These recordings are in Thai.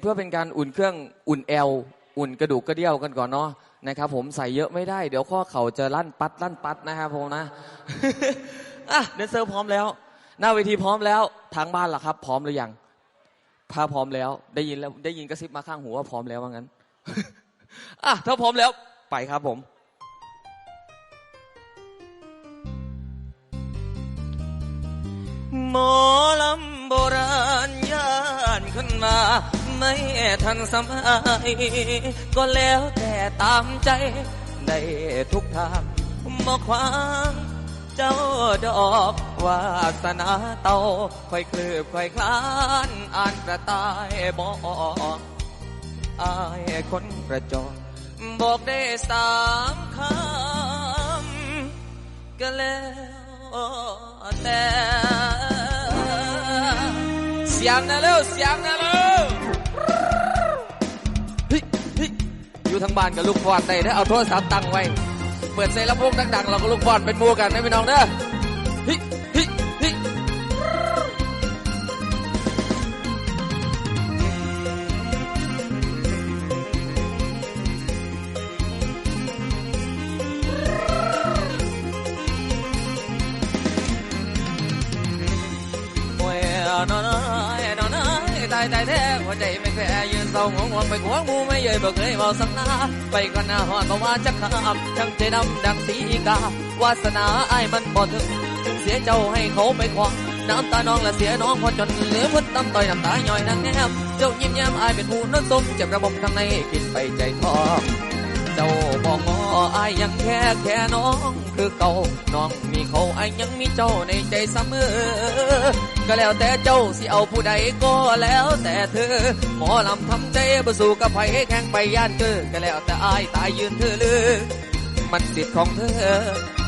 เพื่อเป็นการอุ่นเครื่องอุ่นแอลอุ่นกระดูกกระเดี่ยวกันก่อนเนาะนะครับ ผมใส่เยอะไม่ได้ เดี๋ยวข้อเข่าจะลั่นปัดลั่นปัดนะครับผมนะอะเดนเซอร์พร้อมแล้ว หน้าเวทีพร้อมแล้วทางบ้านล่ะครับ พร้อมหรือยังถ้าพร้อมแล้ว ได้ยินแล้วได้ยินกระซิบมาข้างหูว่าพร้อมแล้วว่างั้นอะถ้าพร้อมแล้วไปครับผมหมอลำโบราณย่านขึ้นมา ไม่ทันสมัยก็แล้วแต่ตามใจได้ทุกทางมอควางเจ้าดอกวาสนาเตาค่อยคลืบค่อยคลานอ่านกระตายบอกอายคนกระจอกบอกได้สามคำก็แล้วแต่เสียงนะเร็วเสียงนะ ทางบ้านกับลูกบอลได้เด้อเอาโทรศัพท์ตั้งไว้ เปิดใส่ลำโพงดังๆเราก็ลูกบอลเป็นบัวกันนะพี่น้องเด้อฮ้ยเฮ้ยเฮ้ยโอ้ยนอนน้อยนอนน้อยตายตายแท้หัวใจไม่แพ้ยืน เศร้างงงไปขวางมูไม่เย่ยบอกเลยบอกสักนาไปกันหน้าหอนบอกว่าจะขับช่างใจดำดังสีกาวาสนาไอ้มันบ่ถึงจึงเสียเจ้าให้เขาไปขวางน้ำตาน้องและเสียน้องพอจนเหลือพ้นตั้มต่อยน้ำตาย่อยนั่งแนบเจ้ายิ้มแย้มอายเป็นหูน้นสมเจ็บระบบข้างในกินไปใจทอง เจ้าบอกงออายยังแค่แค่น้องคือเก่าน้องมีเขาอายยังมีเจ้าในใจเสมอ ก็แล้วแต่เจ้าสิเอาผู้ใดก็แล้วแต่เธอ หมอลำทำใจบ่สู้กับไผแข่งไปย่านเจอก็แล้วแต่อายตายยืนเธอเลือมันสิทธิ์ของเธอ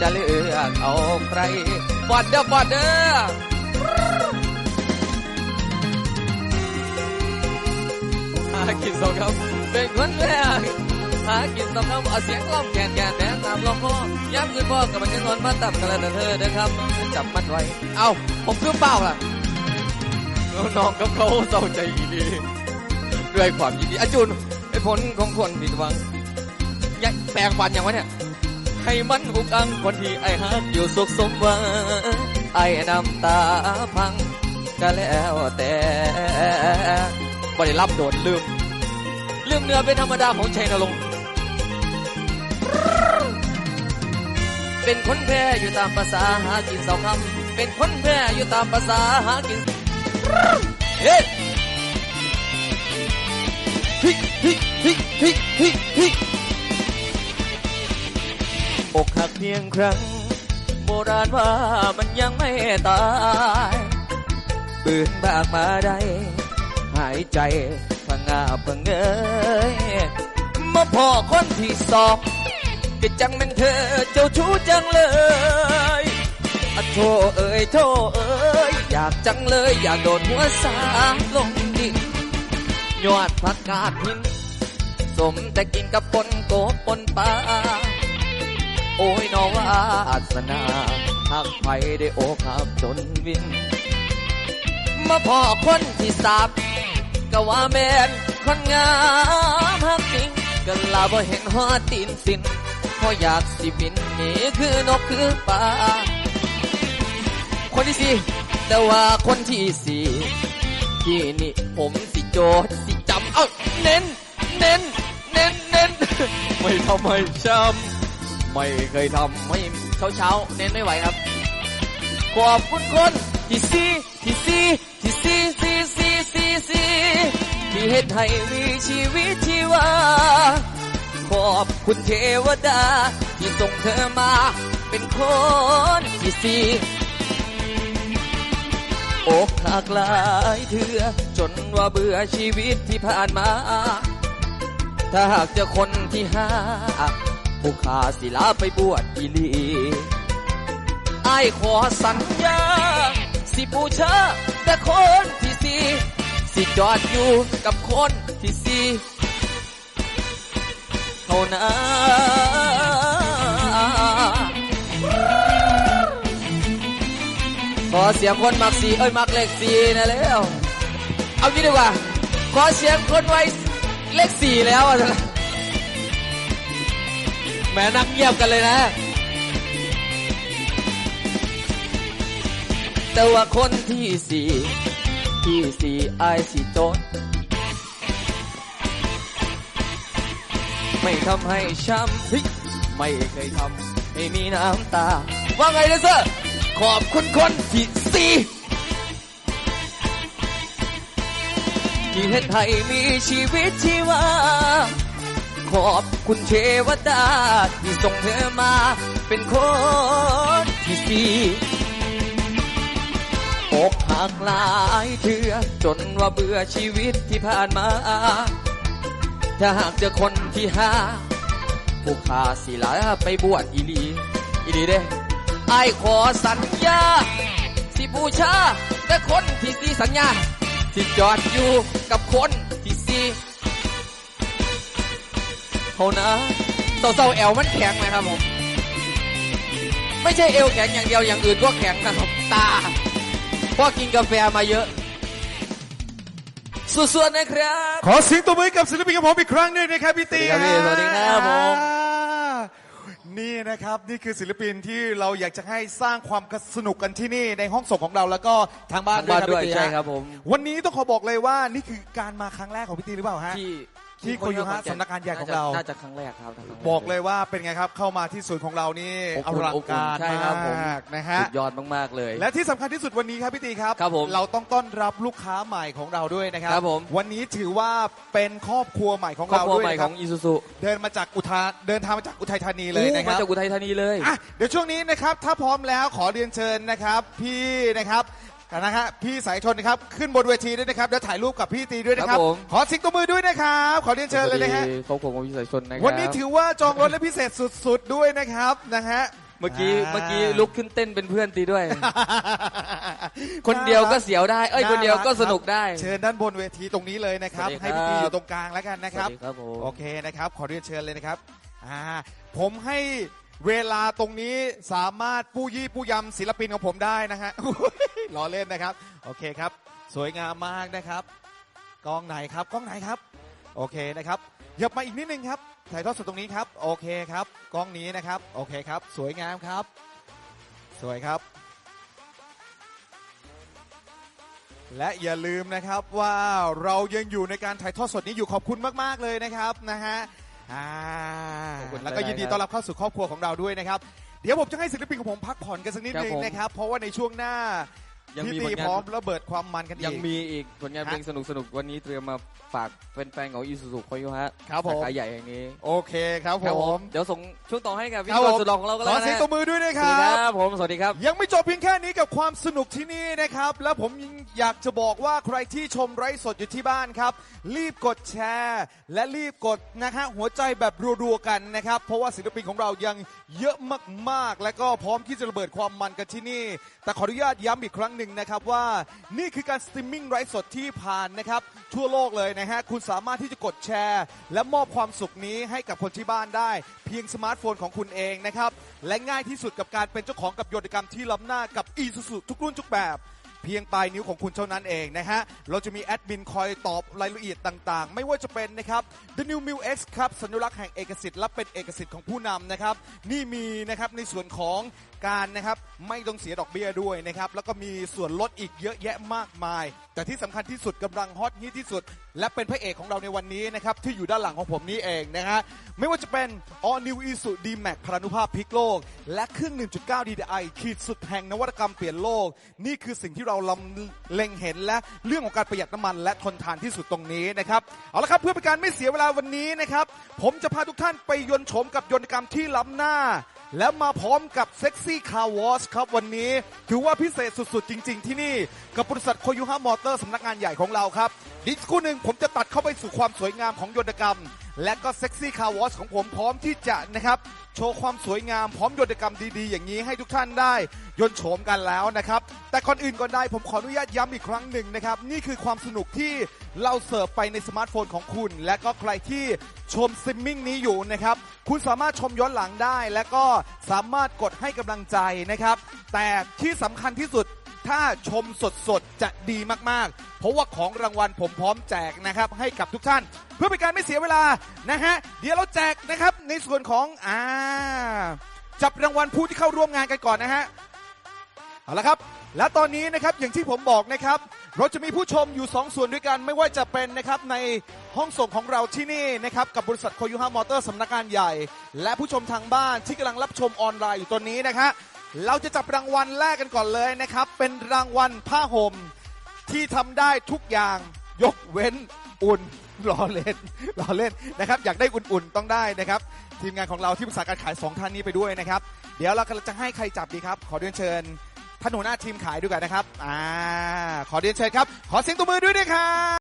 จะเลือกเอาใครบอดเด้อบอดเด้อหากินสองคำเป็นคนแรก หากินสองคำเอาเสียงร้องแกนแกนแหนตามลองพ่อย้ำคืนพ่อกับมันจะนอนมาตับกันแล้วเธอเด้อครับจับมันไว้ เอาผมคือเปล่าล่ะน้องกับเขาเศร้าใจดีด้วยความยินดีอาจุนเป็นผลของคนผิดหวังยังแปลงฟันยังวะเนี่ยให้มันหุกอังคนที่ไอ้ฮักอยู่สุขสมหวังไอ้น้ำตาพังก็แล้วแต่บ่ได้รับโดดลืม ลืมเนื้อเป็นธรรมดาของชัยนรงค์ เป็นคนแพ้อยู่ตามภาษาหากินเสาคำเป็นคนแพ้อยู่ตามภาษาหากินเฮ้ยฮิฮิฮิฮิฮิฮิอกหักเพียงครั้ง โบราณว่ามันยังไม่ตายปืนบากมาได้ หายใจพังงาพังเงยมาพอคนที่สอง ก็จังเป็นเธอเจ้าชู้จังเลยอะโทเอ้ยโทเอ้ยอยากจังเลยอยากโดดหัวสาลงดินยอดผักกาดหิน สมแต่กินกับปนโกบปนปลาโอ้ยนองวาสนาหักไปได้โอคับจนวินมาพอคนที่สามก็ว่าแมนคนงามหักจริงก็ลาบ่เห็นหัวตีนสิน พราะอยากสิบินหนีคือนกคือปลาคนที่สี่แต่ว่าคนที่สี่ที่นี่ผมสิโจทสิจำเอ้าเน้น เน้น เน้นเน้นไม่ทำให้ช้ำไม่เคยทำให้เช้าเช้าเน้นไม่ไหวครับ ขอบคุณคนที่ซีที่ซีที่ซีซีซีซีซีที่เฮ็ดให้มีชีวิตชีวาขอบ คุณเทวดา ที่ส่งเธอมา เป็นคนที่ซีอกหักหลายเถื่อจนว่าเบื่อชีวิตที่ผ่านมา ถ้าหากจอคนที่ห้าผู้ขาศิลาไปบวชอีหลีไอ้ขอสัญญา สิบูชาแต่คนที่สี่สิจอดอยู่กับคนที่สี่ เท่านั้นขอเสียงคนมักสีเอ้ยมักเลขสีนะแล้วเอางี้ดีกว่าคอเสียงคนไว้เลขสี่แล้วอะแหมนั่งเงียบกันเลยนะ แต่ว่าคนที่สี่ที่สี่ไอสิโจน ไม่ทำให้ช้ำไม่เคยทำให้มีน้ำตา ว่าไงนะเซอร์ขอบคุณคนที่สี่ที่เห็นให้มีชีวิตชีวาขอบคุณเทวดาที่ส่งเธอมาเป็นคนที่สี่อกหักหลายเถื่อจนว่าเบื่อชีวิตที่ผ่านมา ถ้าหากเจอคนที่ห้าผู้ขาศิลาไปบวชอีลีอีลีเด้ไอ้ขอสัญญา สิบูชาแต่คนที่สีสัญญา ที่จอดอยู่กับคนที่สีเขานะเศร้าแอวมันแข็งนะครับผม ไม่ใช่เอวแข็งอย่างเดียวอย่างอื่นก็แข็งนะครับตาพราะกินกาแฟมาเยอะ สุดๆนะครับ ขอเสียงตัวมือกับศิลปินของผมอีกครั้งหนึงนะครับพี่ตีสวัสดีครับพี่สวัสดีครับผมนี่นะครับนี่คือศิลปินที่เราอยากจะให้สร้างความสนุกกันที่นี่ในห้องส่งของเราแล้วก็ทางบ้านทางบ้านด้วยครับพี่ตีด้วยใช่ฮะครับผมวันนี้ต้องขอบอกเลยว่านี่คือการมาครั้งแรกของพี่ตีหรือเปล่าฮะที่ ที่โคโยฮะสำนักงานใหญ่ของเรา น่าจะครั้งแรกครับครั้งแร บอกเลยว่าเป็นไงครับเข้ามาที่ศูนย์ของเรานี่อบออุ่นลังการอบอุ่นใช่ครับผม มากนะฮะ สุดยอดมาก ๆ เลย และที่สำคัญที่สุดวันนี้ครับพี่ตีครับ ครับผมเราต้องต้อนรับลูกค้าใหม่ของเราด้วยนะครับ ครับผม วันนี้ถือว่าเป็นครอบครัวใหม่ของครอบเราครัวด้วยใหม่นะคขรัอบงอีซูซูเดินมาจากอุทาเดินทางมาจากอุทัยธานีเลยนะคมารับจากอุทัยธานีเลย อะเดี๋ยวช่วงนี้นะครับถ้าพร้อมแล้วขอเรียนเชิญนะครับ พี่นะครับ นะฮะพี่สายชนนะครับ ขึ้นบนเวทีด้วยนะครับเดี๋ยวถ่ายรูปกับพี่ตีด้วยนะครับ ครับผม ขอสิงตัวมือด้วยนะครับ ขอเรียนเชิญเลยนะฮะครอบครัวของวิสัยชนนะครับวันนี้ถือว่าจองรถและพิเศษสุดๆด้วยนะครับนะฮะเมื่อกี้าเมื่อกี้ลุกขึ้นเต้นเป็นเพื่อนตีด้วย คนเดียวก็เสียวได้ เอ้ย คนเดียวก็สนุกได้ เชิญด้านบนเวทีตรงนี้เลยนะครับ สวัสดีครับให้พี่ตีอยู่ตรงกลางแล้วกันนะครับ สวัสดีครับผม โอเคนะครับ ขอเรียนเชิญเลยนะครับอ่าผมให้ เวลาตรงนี้สามารถปู้ยี่ปู้ยำศิลปินของผมได้นะฮะ ล้อเล่นนะครับ โอเคครับ สวยงามมากนะครับ กล้องไหนครับ กล้องไหนครับ โอเคนะครับหยับมาอีกนิดนึงครับ ถ่ายทอดสดตรงนี้ครับ โอเคครับ กล้องนี้นะครับ โอเคครับ สวยงามครับ สวยครับ และอย่าลืมนะครับว่าเรายังอยู่ในการถ่ายทอดสดนี้อยู่ขอบคุณมาก ๆ เลยนะครับนะฮะ อ่าขอบคุณแล้วก็ยินดีครับต้อนรับเข้าสู่ครอบครัวของเราด้วยนะครับ เดี๋ยวผมจะให้ศิลปินของผมพักผ่อนกันสักนิดครับนึงผมนะครับ เพราะว่าในช่วงหน้า ยังพี่มีตีผลงานพร้อมระเบิดความมันกันอีก ยังมีอีกผลงานฮะเพลงสนุกสนุกๆวันนี้เตรียมมาฝากแฟนๆของอีซูซูคอยฮะครับผม สาขาใหญ่แห่งนี้โอเคครับผมเดี๋ยวส่งช่วงต่อให้กับพี่ครับกผรมสุดหล่อของเราก็ขแล้อวนะเสียงตบมือด้วยนะสควัสรัดีบครับผมสวัสดีครับ ยังไม่จบเพียงแค่นี้กับความสนุกที่นี่นะครับ แล้วผมยังอยากจะบอกว่าใครที่ชมไร้สดอยู่ที่บ้านครับ รีบกดแชร์ และรีบกดนะฮะหัวใจแบบรัวๆกันนะครับ เพราะว่าศิลปินของเรายังเยอะมากๆ และก็พร้อมที่จะระเบิดความมันกันที่นี่ แต่ขออนุญาตย้ำอีกครั้งหนึ่งหนึ่งนะครับว่านี่คือการสตรีมมิ่งไร้สดที่ผ่านนะครับทั่วโลกเลยนะฮะคุณสามารถที่จะกดแชร์ และมอบความสุขนี้ให้กับคนที่บ้านได้ เพียงสมาร์ทโฟนของคุณเองนะครับและง่ายที่สุดกับการเป็นเจ้าของกับยนกรรมที่ล้ำหน้ากับ e s u s u ทุกรุ่นทุกแบบเพียงปลายนิ้วของคุณเท่านั้นเองนะฮะ เราจะมีแอดมินคอยตอบรายละเอียดต่างๆ ไม่ว่าจะเป็นนะครับ The New m i l X ครับ สัญลักษณ์แห่งเอกสิทธิ์และเป็นเอกสิทธิ์ของผู้นำนะครับ นี่มีนะครับในส่วนของการนะครับไม่ต้องเสียดอกเบี้ยด้วยนะครับแล้วก็มีส่วนลดอีกเยอะแยะมากมาย แต่ที่สำคัญที่สุดกำลังฮอตฮิตที่สุด และเป็นพระเอกของเราในวันนี้นะครับที่อยู่ด้านหลังของผมนี้เองนะฮะไม่ว่าจะเป็น All New i s u D-Max พลานุภาพพลิกโลก และเครื่อง 1.9 DDI ขีดสุดแห่งนวัตกรรมเปลี่ยนโลก นี่คือสิ่งที่เราลำเล็งเห็นและเรื่องของการประหยัดน้ำมัน และทนทานที่สุดตรงนี้นะครับเอาละครับเพื่อเป็นการไม่เสียเวลาวันนี้นะครับผมจะพาทุกท่านไปยนต์โฉมกับยนต์กรรมที่ล้ำหน้า และมาพร้อมกับเซ็กซี่คาร์วอชครับวันนี้ถือว่าพิเศษสุดๆ จริง ๆ ที่นี่ กับบริษัทโคยูฮามอเตอร์สำนักงานใหญ่ของเราครับดิสคู่หนึ่งผมจะตัดเข้าไปสู่ความสวยงามของยนตกรรม และก็เซ็กซี่คาร์วอชของผมพร้อมที่จะนะครับโชว์ความสวยงามพร้อมยนตกรรมดีๆ อย่างนี้ให้ทุกท่านได้ยนโฉมกันแล้วนะครับ แต่ก่อนอื่นก่อนใดผมขออนุญาตย้ำอีกครั้งหนึ่งนะครับ นี่คือความสนุกที่เราเสิร์ฟไปในสมาร์ทโฟนของคุณ และก็ใครที่ชมซิมมิ่งนี้อยู่นะครับ คุณสามารถชมย้อนหลังได้ และก็สามารถกดให้กำลังใจนะครับ แต่ที่สำคัญที่สุด ถ้าชมสดๆ จะดีมากๆ เพราะว่าของรางวัลผมพร้อมแจกนะครับ ให้กับทุกท่าน เพื่อเป็นการไม่เสียเวลานะฮะ เดี๋ยวเราแจกนะครับในส่วนของอ่าจับรางวัลผู้ที่เข้าร่วมงานกันก่อนนะฮะเอาละครับ และตอนนี้นะครับอย่างที่ผมบอกนะครับเราจะมีผู้ชมอยู่ 2 ส่วนด้วยกันไม่ว่าจะเป็นนะครับในห้องส่งของเราที่นี่นะครับกับบริษัทโคยูฮามอเตอร์สำนักงานใหญ่ และผู้ชมทางบ้านที่กำลังรับชมออนไลน์อยู่ตอนนี้นะครับ เราจะจับรางวัลแรกกันก่อนเลยนะครับ เป็นรางวัลผ้าห่มที่ทำได้ทุกอย่างยกเว้นอุ่นล้อเล่นล้อเล่นนะครับ อยากได้อุ่นๆต้องได้นะครับ ทีมงานของเราที่ปรึกษาการขายสองท่านนี้ไปด้วยนะครับ เดี๋ยวเราจะให้ใครจับดีครับ ขอเรียนเชิญท่านหัวหน้าทีมขายด้วยกันนะครับอ่าขอเรียนเชิญครับ ขอเสียงตัวมือด้วยนะครับ